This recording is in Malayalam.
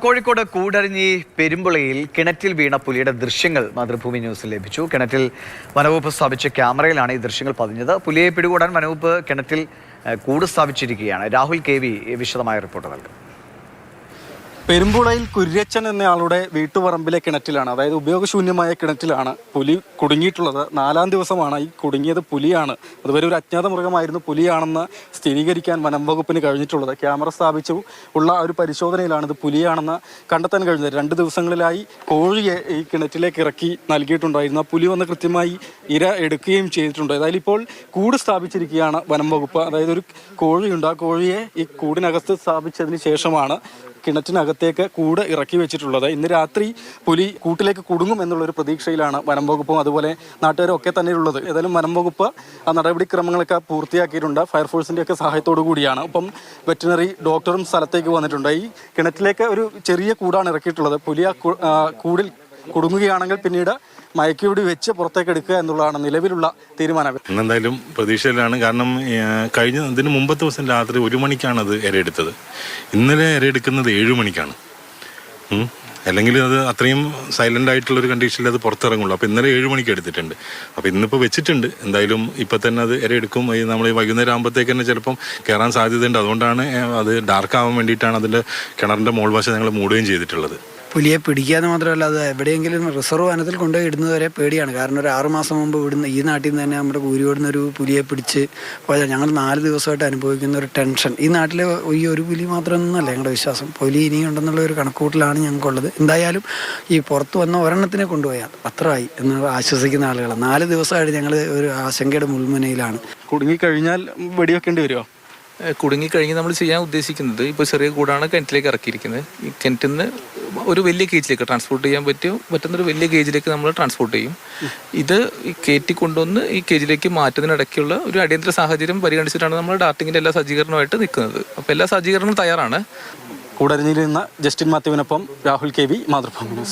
കോഴിക്കോട് കൂടരഞ്ഞി പെരുമ്പുളയിൽ കിണറ്റിൽ വീണ പുലിയുടെ ദൃശ്യങ്ങൾ മാതൃഭൂമി ന്യൂസിൽ ലഭിച്ചു. കിണറ്റിൽ വനവകുപ്പ് സ്ഥാപിച്ച ക്യാമറയിലാണ് ഈ ദൃശ്യങ്ങൾ പതിഞ്ഞത്. പുലിയെ പിടികൂടാൻ വനവകുപ്പ് കിണറ്റിൽ കൂട് സ്ഥാപിച്ചിരിക്കുകയാണ്. രാഹുൽ കെ വിശദമായ റിപ്പോർട്ട് നൽകും. പെരുമ്പുളയിൽ കുര്യച്ചൻ എന്നയാളുടെ വീട്ടുപറമ്പിലെ കിണറ്റിലാണ് അതായത് ഉപയോഗശൂന്യമായ കിണറ്റിലാണ് പുലി കുടുങ്ങിയിട്ടുള്ളത്. നാലാം ദിവസമാണ് ഈ കുടുങ്ങിയത് പുലിയാണ്. അതുവരെ ഒരു അജ്ഞാത മൃഗമായിരുന്നു പുലിയാണെന്ന് സ്ഥിരീകരിക്കാൻ വനം വകുപ്പിന് കഴിഞ്ഞിട്ടുള്ളത്. ക്യാമറ സ്ഥാപിച്ചു ഉള്ള ഒരു പരിശോധനയിലാണ് ഇത് പുലിയാണെന്ന് കണ്ടെത്താൻ കഴിഞ്ഞത്. രണ്ട് ദിവസങ്ങളിലായി കോഴിയെ ഈ കിണറ്റിലേക്ക് ഇറക്കി നൽകിയിട്ടുണ്ടായിരുന്നു. ആ പുലി വന്ന് കൃത്യമായി ഇര എടുക്കുകയും ചെയ്തിട്ടുണ്ട്. അതായത് ഇപ്പോൾ കൂട് സ്ഥാപിച്ചിരിക്കുകയാണ് വനം വകുപ്പ്. അതായത് ഒരു കോഴിയുണ്ട്. ആ കോഴിയെ ഈ കൂടിനകത്ത് സ്ഥാപിച്ചതിന് ശേഷമാണ് കിണറ്റിനകത്തേക്ക് കൂട് ഇറക്കി വെച്ചിട്ടുള്ളത്. ഇന്ന് രാത്രി പുലി കൂട്ടിലേക്ക് കുടുങ്ങും എന്നുള്ളൊരു പ്രതീക്ഷയിലാണ് വനം വകുപ്പും അതുപോലെ നാട്ടുകാരും ഒക്കെ തന്നെയുള്ളത്. ഏതായാലും വനം വകുപ്പ് നടപടിക്രമങ്ങളൊക്കെ പൂർത്തിയാക്കിയിട്ടുണ്ട്. ഫയർഫോഴ്സിന്റെ ഒക്കെ സഹായത്തോടു കൂടിയാണ്. ഒപ്പം വെറ്റിനറി ഡോക്ടറും സ്ഥലത്തേക്ക് വന്നിട്ടുണ്ട്. ഈ കിണറ്റിലേക്ക് ഒരു ചെറിയ കൂടാണ് ഇറക്കിയിട്ടുള്ളത്. പുലി ആ കൂടിൽ കുടുങ്ങുകയാണെങ്കിൽ പിന്നീട് മയക്കുപിടി വെച്ച് പുറത്തേക്ക് എടുക്കുക എന്നുള്ളതാണ് നിലവിലുള്ള തീരുമാനം. ഇന്നെന്തായാലും പ്രതീക്ഷയിലാണ്. കാരണം കഴിഞ്ഞ ഇതിന് മുമ്പത്തെ ദിവസം രാത്രി ഒരു മണിക്കാണ് അത് ഇരയെടുത്തത് ഇന്നലെ ഇരയെടുക്കുന്നത് ഏഴു മണിക്കാണ്. അല്ലെങ്കിൽ അത് അത്രയും സൈലന്റ് ആയിട്ടുള്ള ഒരു കണ്ടീഷനിൽ അത് പുറത്തിറങ്ങുള്ളൂ. അപ്പോൾ ഇന്നലെ ഏഴ് മണിക്ക് എടുത്തിട്ടുണ്ട്. അപ്പോൾ ഇന്നിപ്പോൾ വെച്ചിട്ടുണ്ട്. എന്തായാലും ഇപ്പോൾ തന്നെ അത് ഇരയെടുക്കും ഈ നമ്മൾ ഈ വൈകുന്നേരം ആകുമ്പോഴത്തേക്ക് തന്നെ ചിലപ്പം കയറാൻ സാധ്യതയുണ്ട്. അതുകൊണ്ടാണ് അത് ഡാർക്ക് ആവാൻ വേണ്ടിയിട്ടാണ് അതിന്റെ കിണറിന്റെ മോൾ വശം ഞങ്ങൾ മൂടുകയും ചെയ്തിട്ടുള്ളത്. പുലിയെ പിടിക്കാന്ന് മാത്രമല്ല അത് എവിടെയെങ്കിലും റിസർവ് വനത്തിൽ കൊണ്ടുപോയി ഇടുന്നത് വരെ പേടിയാണ്. കാരണം ഒരു ആറുമാസം മുമ്പ് ഇവിടുന്ന് ഈ നാട്ടിൽ നിന്ന് തന്നെ നമ്മുടെ കൂരിയോടുന്ന ഒരു പുലിയെ പിടിച്ച് പോയാൽ ഞങ്ങൾ നാല് ദിവസമായിട്ട് അനുഭവിക്കുന്ന ഒരു ടെൻഷൻ ഈ നാട്ടിലെ ഈ ഒരു പുലി മാത്രമൊന്നുമല്ല ഞങ്ങളുടെ വിശ്വാസം. പുലി ഇനിയുണ്ടെന്നുള്ള ഒരു കണക്കൂട്ടിലാണ് ഞങ്ങൾക്കുള്ളത്. എന്തായാലും ഈ പുറത്ത് വന്ന ഒരെണ്ണത്തിനെ കൊണ്ടുപോയാൽ അത്രയായി എന്ന് ആശ്വസിക്കുന്ന ആളുകൾ നാല് ദിവസമായിട്ട് ഞങ്ങൾ ഒരു ആശങ്കയുടെ മുൾമുനയിലാണ്. കുടുങ്ങിക്കഴിഞ്ഞാൽ വെടിവെക്കേണ്ടി വരുമോ കുടുങ്ങിക്കഴിഞ്ഞ് നമ്മൾ ചെയ്യാൻ ഉദ്ദേശിക്കുന്നത് ഇപ്പോൾ ചെറിയ കൂടാണ് കിണറ്റിലേക്ക് ഇറക്കിയിരിക്കുന്നത്. ഈ കിണറ്റിൽ നിന്ന് ഒരു വലിയ കേജിലേക്ക് ട്രാൻസ്പോർട്ട് ചെയ്യാൻ പറ്റും പറ്റുന്നൊരു വലിയ കേജിലേക്ക് നമ്മൾ ട്രാൻസ്പോർട്ട് ചെയ്യും. ഇത് കയറ്റി കൊണ്ടുവന്ന് ഈ കേജിലേക്ക് മാറ്റുന്നതിനിടയ്ക്കുള്ള ഒരു അടിയന്തര സാഹചര്യം പരിഗണിച്ചിട്ടാണ് നമ്മൾ ഡാർട്ടിങ്ങിന്റെ എല്ലാ സജ്ജീകരണമായിട്ട് നിൽക്കുന്നത്. അപ്പോൾ എല്ലാ സജ്ജീകരണവും തയ്യാറാണ്. കൂടരഞ്ഞിയിൽ നിന്ന് ജസ്റ്റിൻ മാത്യുവിനൊപ്പം രാഹുൽ കെ വി മാതൃഭൂമി